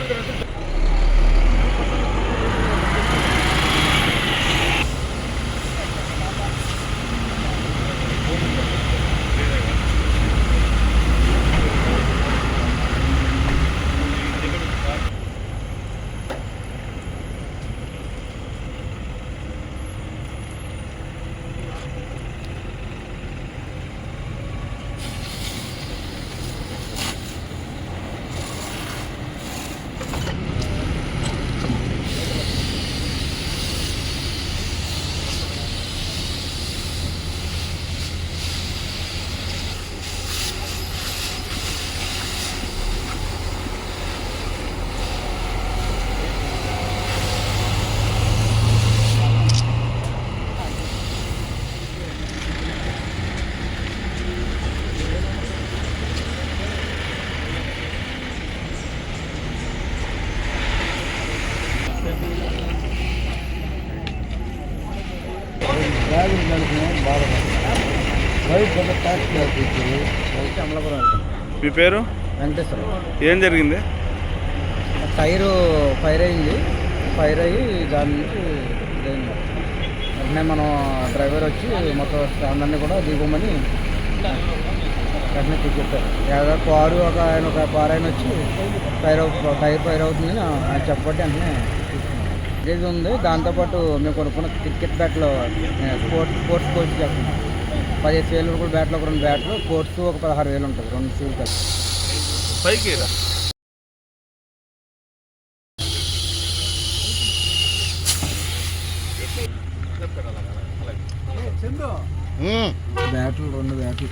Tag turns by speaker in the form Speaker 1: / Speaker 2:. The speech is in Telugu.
Speaker 1: డ్రైవింగ్ బయట ట్యాక్సీ అమలాపురం
Speaker 2: మీ పేరు?
Speaker 1: వెంకటేశ్వరం.
Speaker 2: ఏం జరిగింది?
Speaker 1: టైరు ఫైర్ అయింది. ఫైర్ అయ్యి దాని నుంచి ఇదైంది. వెంటనే మనం డ్రైవర్ వచ్చి మొత్తం అందరినీ కూడా దిగమని వెంటనే చెప్పారు ఏదో కారు ఒక ఆయన ఒక కారు ఆయన వచ్చి ఫైర్ టైర్ ఫైర్ అవుతుందని ఆయన చెప్పబట్టి వెంటనే ఇది ఉంది. దాంతోపాటు మేము కొనుక్కున్న క్రికెట్ బ్యాట్లు స్పోర్ట్స్ స్పోర్ట్స్ కోచ్ చేస్తున్నాం పదిహేను వేలు రూపాయలు బ్యాట్లు ఒక రెండు బ్యాట్లు కోర్సు ఒక పదహారు వేలు ఉంటుంది రెండు షూలు కలిసి
Speaker 2: పైకి.
Speaker 1: బ్యాట్లు రెండు బ్యాట్లు.